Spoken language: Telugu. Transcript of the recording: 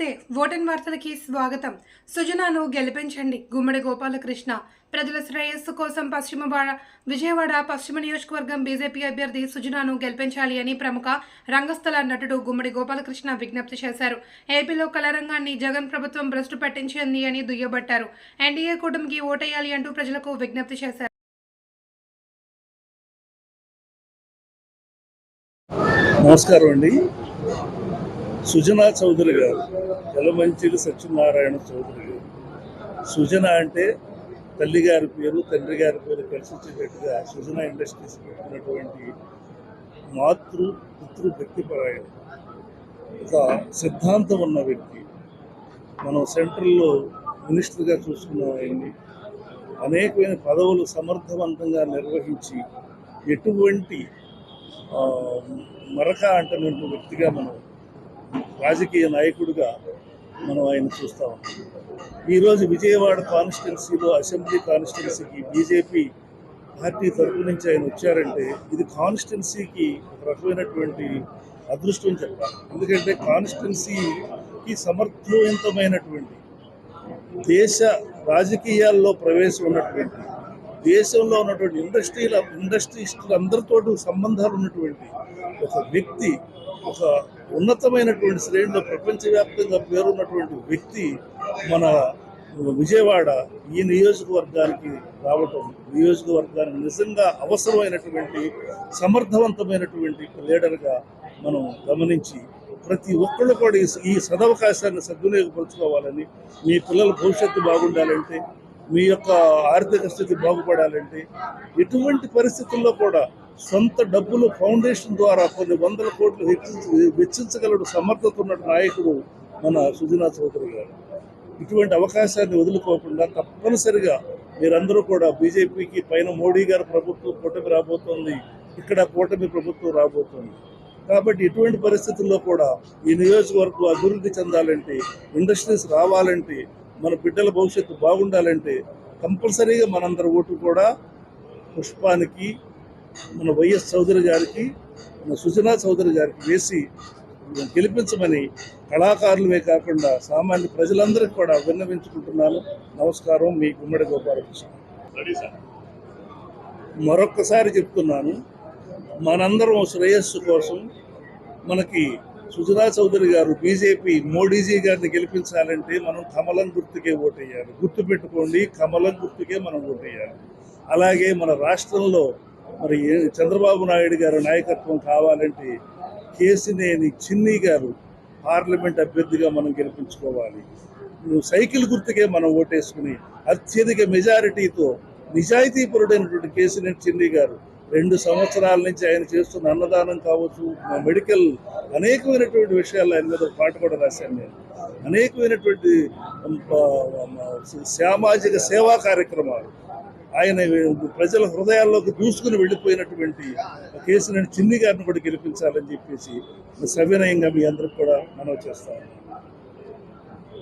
నమస్తే. ఓటన్ వార్తలకి స్వాగతం. సుజనాను గెలిపించండి. గుమ్మడి గోపాలకృష్ణ ప్రజల శ్రేయస్సు కోసం పశ్చిమ విజయవాడ పశ్చిమ నియోజకవర్గం బీజేపీ అభ్యర్థి సుజనాను గెలిపించాలి అని ప్రముఖ రంగస్థల నటుడు గుమ్మడి గోపాలకృష్ణ విజ్ఞప్తి చేశారు. ఏపీలో కళారంగాన్ని జగన్ ప్రభుత్వం భ్రష్టు పట్టించింది అని దుయ్యబట్టారు. ఎన్డీఏ కూటమికి ఓటేయాలి అంటూ ప్రజలకు విజ్ఞప్తి చేశారు. నమస్కారం అండి. సుజనా చౌదరి గారు యలమంచిలి సత్యనారాయణ చౌదరి గారు. సుజన అంటే తల్లి గారి పేరు తండ్రి గారి పేరు కలిసి వచ్చేటట్టుగా సుజన ఇండస్ట్రీస్ పెట్టినటువంటి మాతృ పితృ వ్యక్తిపరాయణ. ఒక సిద్ధాంతం ఉన్న వ్యక్తి. మనం సెంట్రల్లో మినిస్టర్గా చూసుకున్నాం ఆయన్ని. అనేకమైన పదవులు సమర్థవంతంగా నిర్వహించి ఎటువంటి మరక అంటున్న వ్యక్తిగా మనం రాజకీయ నాయకుడిగా మనం ఆయన చూస్తూ ఉన్నాం. ఈరోజు విజయవాడ కాన్స్టిట్యున్సీలో అసెంబ్లీ కాన్స్టిట్యున్సీకి బీజేపీ పార్టీ తరపు నుంచి ఆయన వచ్చారంటే ఇది కాన్స్టిట్యున్సీకి ఒక రకమైనటువంటి అదృష్టం చెప్పాలి. ఎందుకంటే కాన్స్టిట్యున్సీకి సమర్థవంతమైనటువంటి దేశ రాజకీయాల్లో ప్రవేశం ఉన్నటువంటి దేశంలో ఉన్నటువంటి ఇండస్ట్రీల ఇండస్ట్రీస్టులందరితో సంబంధాలు ఉన్నటువంటి ఒక వ్యక్తి ఒక ఉన్నతమైనటువంటి శ్రేణిలో ప్రపంచవ్యాప్తంగా పేరున్నటువంటి వ్యక్తి మన విజయవాడ ఈ నియోజకవర్గానికి రావటం నియోజకవర్గానికి నిజంగా అవసరమైనటువంటి సమర్థవంతమైనటువంటి లీడర్గా మనం గమనించి ప్రతి ఒక్కళ్ళు కూడా ఈ- ఈ సదవకాశాన్ని సద్వినియోగపరచుకోవాలని మీ పిల్లల భవిష్యత్తు బాగుండాలంటే మీ యొక్క ఆర్థిక స్థితి బాగుపడాలంటే ఎటువంటి పరిస్థితుల్లో కూడా సొంత డబ్బులు ఫౌండేషన్ ద్వారా కొన్ని వందల కోట్లు హెచ్చించ- వెచ్చించగలడు సమర్థత ఉన్న నాయకుడు మన సుజనా చౌదరి గారు. ఇటువంటి అవకాశాన్ని వదులుకోకుండా తప్పనిసరిగా మీరందరూ కూడా బీజేపీకి పైన మోడీ గారి ప్రభుత్వం కూటమి రాబోతోంది. ఇక్కడ కూటమి ప్రభుత్వం రాబోతోంది. కాబట్టి ఇటువంటి పరిస్థితుల్లో కూడా ఈ నియోజకవర్గం అభివృద్ధి చెందాలంటే ఇండస్ట్రీస్ రావాలంటే మన బిడ్డల భవిష్యత్తు బాగుండాలంటే కంపల్సరీగా మనందరి ఓటు కూడా పుష్పానికి మన వైఎస్ చౌదరి గారికి మన సుజనా చౌదరి గారికి వేసి గెలిపించమని కళాకారులమే కాకుండా సామాన్య ప్రజలందరికీ కూడా విన్నవించుకుంటున్నాను. నమస్కారం. మీ గుమ్మడి గోపాలకృష్ణ. మరొక్కసారి చెప్తున్నాను. మనందరం శ్రేయస్సు కోసం మనకి సుజనా చౌదరి గారు బీజేపీ మోడీజీ గారిని గెలిపించాలంటే మనం కమలం గుర్తుకే ఓటేయాలి. గుర్తు పెట్టుకోండి కమలం గుర్తుకే మనం ఓటేయాలి. అలాగే మన రాష్ట్రంలో మరి ఏ- చంద్రబాబు నాయుడు గారు నాయకత్వం కావాలంటే కేసినేని చిన్ని గారు పార్లమెంట్ అభ్యర్థిగా మనం గెలిపించుకోవాలి. నువ్వు సైకిల్ గుర్తుకే మనం ఓటేసుకుని అత్యధిక మెజారిటీతో నిజాయితీపరుడైనటువంటి కేసినేని చిన్ని గారు రెండు సంవత్సరాల నుంచి ఆయన చేస్తున్న అన్నదానం కావచ్చు మా మెడికల్ అనేకమైనటువంటి విషయాలు ఆయన మీద పాట కూడా రాశాను నేను. అనేకమైనటువంటి సామాజిక సేవా కార్యక్రమాలు. ఆయన ప్రజల హృదయాల్లోకి దూసుకుని వెళ్ళిపోయినటువంటి కేసులను చిన్ని గారిని కూడా గెలిపించాలని చెప్పేసి సవినయంగా మీ అందరికి కూడా మనం చేస్తాను